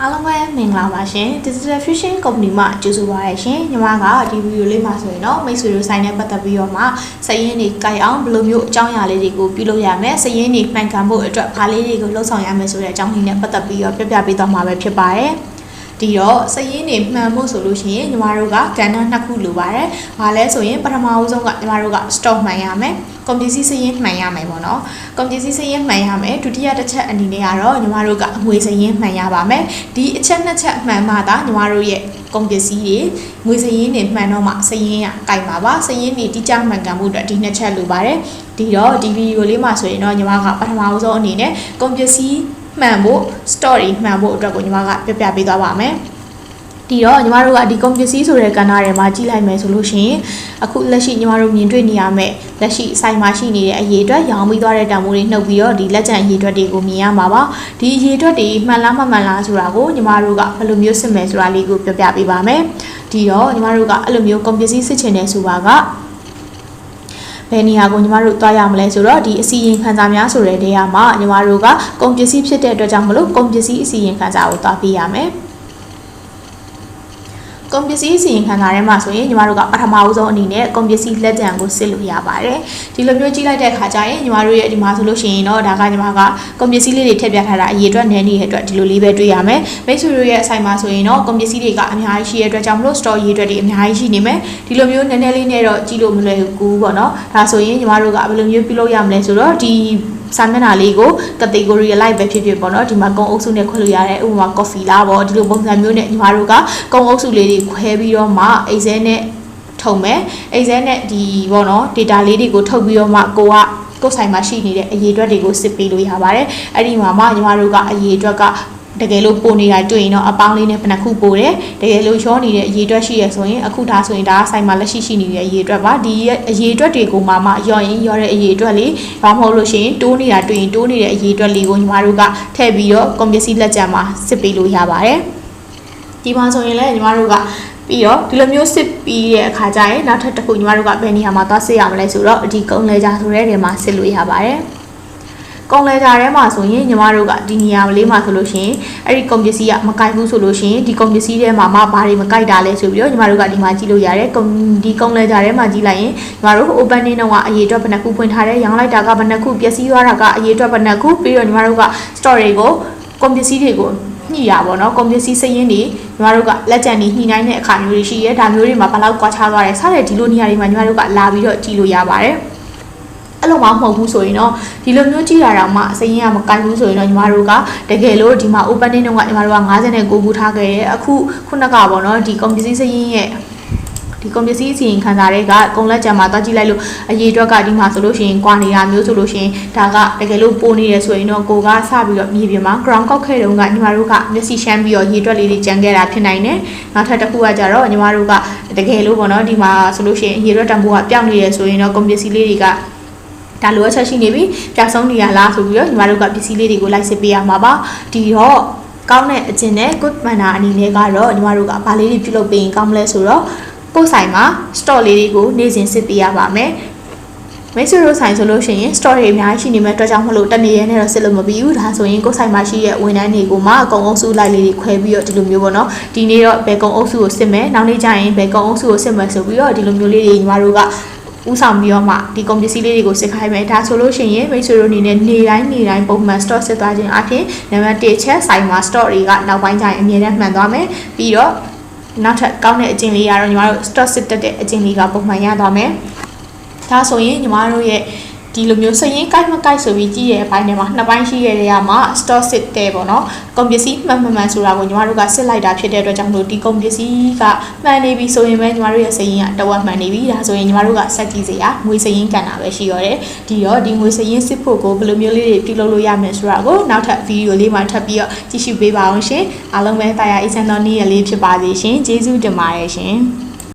အားလုံးပဲမင်္ဂလာပါရှင် Digital Fusion Company မှကြိုဆိုပါရရှင်ညီမကဒီဗီဒီယိုလေးမှာဆိုရင်တော့မိတ်ဆွေတို့ဆိုင်နဲ့ပတ်သက်ပြီးတော့မှစည်ရင်းတွေကြိုက်အောင်ဘယ်လိုမျိုးအကြောင်းအရာလေးတွေကိုပြုလုပ်ရမလဲစည်ရင်းတွေမှန်ကန်ဖို့အတွက်ဘာလေးတွေကိုလှုပ်ဆောင်ရမယ်ဆိုတဲ့အကြောင်းလေးနဲ့ပတ်သက်ပြီးတော့ပြပြပေးသွားမှာပဲဖြစ်ပါတယ် ဒီတော့စည်ရင်းတွေမှန်ဖို့ဆိုလို့ရှိရင်ညီမတို့ကကဏ္ဍနှစ်ခုလိုပါတယ်။ဘာလဲဆိုရင်ပထမအဆုံးကညီမတို့က stock မှန်ရမယ်။ computer စည်ရင်းမှန်ရမယ်ပေါ့နော်။ computer စည်ရင်းမှန်ရမယ်။ဒုတိယတစ်ချက်အနေနဲ့ကတော့ညီမတို့ကအငွေစည်ရင်းမှန်ရပါမယ်။ဒီအချက်နှစ်ချက်မှန်မှသာညီမတို့ရဲ့ကုန်ပစ္စည်းတွေငွေစည်ရင်းတွေမှန်တော့မှစည်ရင်းကကြိုက်ပါပါ။စည်ရင်းတွေတိကျမှန်ကန်မှုအတွက်ဒီနှစ်ချက်လိုပါတယ်။ဒီတော့ဒီဗီဒီယိုလေးမှာဆိုရင်တော့ညီမကပထမအဆုံးအနေနဲ့ကုန်ပစ္စည်း မှန်ဖို့ story မှန်ဖို့အတွက်ကိုညီမကပြပြပေးသွားပါမယ်။ဒီတော့ညီမတို့ကဒီကွန်ပစ္စည်းဆိုတဲ့ကဏ္ဍထဲမှာကြည့်လိုက်မယ်ဆိုလို့ရှိရင်အခုလက်ရှိညီမတို့မြင်တွေ့နေရမယ့်လက်ရှိဆိုင်မှာရှိနေတဲ့အရေးအတွက်ရောင်းပြီးသွားတဲ့တံမိုးတွေနှုတ်ပြီးတော့ဒီလက်ကျန်အရေးအတွက်တွေကိုမြင်ရမှာပါဒီအရေးအတွက်တွေမှန်လားမမှန်လားဆိုတာကိုညီမတို့ကဘယ်လိုမျိုးစစ်မယ်ဆိုတာလေးကိုပြောပြပေးပါမယ်ဒီတော့ညီမတို့ကအဲ့လိုမျိုးကွန်ပစ္စည်းစစ်ချင်တဲ့ဆိုပါက ဘယ်နေရာကိုညီမတို့တွားရမလဲဆိုတော့ဒီအစီရင်ခံစာများဆိုတဲ့နေရာမှာညီမတို့ကကုန်ပစ္စည်းဖြစ်တဲ့အတွက်ကြောင့်မလို့ကုန်ပစ္စည်းအစီရင်ခံစာကိုတွားပေးရမယ် ကုန်ပစ္စည်းစီရင်ခံစာထဲမှာဆိုရင်ညီမတို့ကပထမအဆုံးအနေနဲ့ကုန်ပစ္စည်းလက်ကျန်ကိုစစ်လို့ရပါတယ်ဒီလိုမျိုးကြည့်လိုက်တဲ့အခါကျရင်ညီမတို့ရဲ့ဒီမှာဆိုလို့ရှိရင်တော့ဒါကညီမကကုန်ပစ္စည်းလေးတွေထည့်ပြထားတာအရေးအတွက်နည်းနေတဲ့အတွက်ဒီလိုလေးပဲတွေ့ရမယ်မိတ်ဆွေတို့ရဲ့အဆိုင်မှာဆိုရင်တော့ကုန်ပစ္စည်းတွေကအများကြီးရှိတဲ့အတွက်ကြောင့်မလို့ store ရေးအတွက်တွေအများကြီးရှိနေမယ်ဒီလိုမျိုးနည်းနည်းလေးနဲ့တော့ကြည့်လို့မလွယ်ဘူးပေါ့နော်ဒါဆိုရင်ညီမတို့ကဘယ်လိုမျိုးပြုလုပ်ရမလဲဆိုတော့ဒီစာမျက်နှာလေးကို category like ပဲဖြစ်ဖြစ်ပေါ့နော်ဒီမှာကုံအုပ်စုနဲ့ခွဲလို့ရတယ်ဥပမာ coffee လားပေါ့ဒီလိုပုံစံမျိုးနဲ့ညီမတို့ကကုံအုပ်စုလေးတွေခွဲပြီးတော့မှ Excel နဲ့ထုံမယ် Excel နဲ့ဒီပေါ့နော် data လေးတွေကိုထုတ်ပြီးတော့မှကိုကကိုယ်ဆိုင်မှာရှိနေတဲ့အရေးအတွက်တွေကိုစစ်ပေးလို့ရပါတယ်အဲ့ဒီမှာမှညီမတို့ကအရေးအတွက်က တကယ်လို့ပို့နေတာတွေ့ရင်တော့အပေါင်းလေးနဲ့ဘယ်နှခုပို့တယ်တကယ်လို့ရောနေတဲ့အရေးအတွက်ရှိရဆိုရင်အခုဒါဆိုရင်ဒါဆိုင်မှာလက်ရှိရှိနေတဲ့အရေးအတွက်ပါဒီအရေးအတွက်တွေကိုမှမှရောရင်ရောတဲ့အရေးအတွက်လေးဘာမဟုတ်လို့ရှိရင်တိုးနေတာတွေ့ရင်တိုးနေတဲ့အရေးအတွက်လေးကိုညီမတို့ကထည့်ပြီးတော့ကွန်ပျူတာလက်ကျန်မှာစစ်ပေးလို့ရပါတယ်ဒီမှာဆိုရင်လည်းညီမတို့ကပြီးတော့ဒီလိုမျိုးစစ်ပြီးတဲ့အခါကျရင်နောက်ထပ်တစ်ခုညီမတို့ကဘယ်နေရာမှာသွားစစ်ရမလဲဆိုတော့ဒီကုန်းလဲကြဆိုတဲ့နေရာမှာစစ်လို့ရပါတယ် ကုံလဲကြထဲမှာဆိုရင်ညီမတို့ကဒီနေရာလေးမှာဆိုလို့ရှိရင်အဲ့ဒီကွန်ပစ္စည်းကမကိုက်ဘူးဆိုလို့ရှိရင်ဒီကွန်ပစ္စည်းထဲမှာမှဘာတွေမကိုက်တာလဲဆိုပြီးတော့ညီမတို့ကဒီမှာကြည့်လို့ရတယ်ကွန်ဒီကုံလဲကြထဲမှာကြည့်လိုက်ရင်ညီမတို့ opening တော့ကအရေးအတွက်ဘယ်နှခုဖွင့်ထားတယ်ရောင်းလိုက်တာကဘယ်နှခုပျက်စီးသွားတာကအရေးအတွက်ဘယ်နှခုပြီးတော့ညီမတို့က story ကိုကွန်ပစ္စည်းတွေကိုညှိရပါတော့ကွန်ပစ္စည်းစရင်တွေညီမတို့ကလက်ကျန်နေညှိနှိုင်းတဲ့အခါမျိုးတွေရှိရဲဒါမျိုးတွေမှာဘယ်လောက်ကွာခြားသွားတယ်စတဲ့ဒီလိုနေရာတွေမှာညီမတို့ကလာပြီးတော့ကြည့်လို့ရပါတယ် အဲ့လိုမှမဟုတ်ဘူးဆိုရင်တော့ဒီလိုမျိုးကြည့်ရတာမှအစရင်ကမကိုက်ဘူးဆိုရင်တော့ညီမတို့ကတကယ်လို့ဒီမှာ opening တုန်းကညီမတို့က59ခုထားခဲ့တယ်အခုခုနကပေါ့နော်ဒီ computer စရင်ရဲ့ဒီကွန်ပစ္စည်းအစီရင်ခံစာတွေကကုံလက်ကြံမှာတွားကြည့်လိုက်လို့အရေးအတွက်ကဒီမှာဆိုလို့ရှိရင်ကွာနေတာမျိုးဆိုလို့ရှိရင်ဒါကတကယ်လို့ပိုးနေရဆိုရင်တော့ကိုကစပြီးတော့မြေပြင်မှာ ground ကောက်ခဲ့တုန်းကညီမတို့ကမျက်စိရှမ်းပြီးတော့ရေတွက်လေးတွေကြံခဲ့တာဖြစ်နိုင်တယ်နောက်ထပ်တစ်ခုကကြတော့ညီမတို့ကတကယ်လို့ပေါ့နော်ဒီမှာဆိုလို့ရှိရင်ရေတွက်တံပိုးကပြောင်းနေရဆိုရင်တော့ကွန်ပစ္စည်းလေးတွေက ဒါလိုအပ်ချက်ရှိနေပြီပျောက်ဆုံးနေရလားဆိုပြီးတော့ညီမတို့ကပစ္စည်းလေးတွေကိုလိုက်စစ်ပေးရမှာပါဒီတော့ကောင်းတဲ့အကျင့်နဲ့ good manner အနေနဲ့ကတော့ညီမတို့ကဘာလေးတွေပြုလုပ်ပေးရင်ကောင်းမလဲဆိုတော့ကိုယ်ဆိုင်မှာ store လေးတွေကိုနေ့စဉ်စစ်ပေးရပါမယ်မိတ်ဆွေတို့ဆိုင်ဆိုလို့ရှိရင် store တွေအများကြီးရှိနေမဲ့အတွက်ကြောင့်မလို့တနေ့ရဲနဲ့တော့စစ်လို့မပြီးဘူးဒါဆိုရင်ကိုယ်ဆိုင်မှာရှိတဲ့ဝန်ထမ်းတွေကိုမှအကုန်အုပ်စုလိုက်လေးတွေခွဲပြီးတော့ဒီလိုမျိုးပေါ့နော်ဒီနေ့တော့ဘယ်ကုံအုပ်စုကိုစစ်မယ်နောက်နေ့ကျရင်ဘယ်ကုံအုပ်စုကိုစစ်မယ်ဆိုပြီးတော့ဒီလိုမျိုးလေးတွေညီမတို့က ဥဆောင်ပြီးတော့မှဒီကုန်ပစ္စည်းလေးတွေကိုစစ်ခိုင်းမယ်ဒါဆိုလို့ရှိရင်မိတ်ဆွေတို့အနေနဲ့နေတိုင်းနေတိုင်းပုံမှန် store စစ်သွားခြင်းအပြင်နံပါတ်1ချက်ဆိုင်မှာ store တွေကနောက်ပိုင်းကျရင်အမြဲတမ်းမှန်သွားမယ်ပြီးတော့နောက်ထပ်ကောင်းတဲ့အကျင့်လေးကတော့ညီမတို့ stock စစ်တက်တဲ့အကျင့်လေးကပုံမှန်ရသွားမယ်ဒါဆိုရင်ညီမတို့ရဲ့ ဒီလိုမျိုးစရင်ကိုက်မကိုက်ဆိုပြီးကြည့်ရတဲ့အပိုင်းထဲမှာနှစ်ပိုင်းရှိရတဲ့နေရာမှာ stock စစ်တယ်ပေါ့နော်ကွန်ပစ္စည်းမှန်မှန်မှန်ဆိုတာကိုညီမတို့ကစစ်လိုက်တာဖြစ်တဲ့အတွက်ကြောင့်မလို့ဒီကွန်ပစ္စည်းကမှန်နေပြီဆိုရင်ပဲညီမတို့ရဲ့စရင်ကတဝက်မှန်နေပြီဒါဆိုရင်ညီမတို့ကစက်ကြည့်စရာငွေစရင်ကန်တာပဲရှိရတယ်ဒီတော့ဒီငွေစရင်စစ်ဖို့ကိုဘယ်လိုမျိုးလေးတွေပြုလုပ်လို့ရမယ်ဆိုတာကိုနောက်ထပ်ဗီဒီယိုလေးမှာထပ်ပြီးတော့ကြည့်ရှုပေးပါအောင်ရှင်အားလုံးပဲတာယာအေးချမ်းသောနေ့ရက်လေးဖြစ်ပါစေရှင်ကျေးဇူးတင်ပါတယ်ရှင်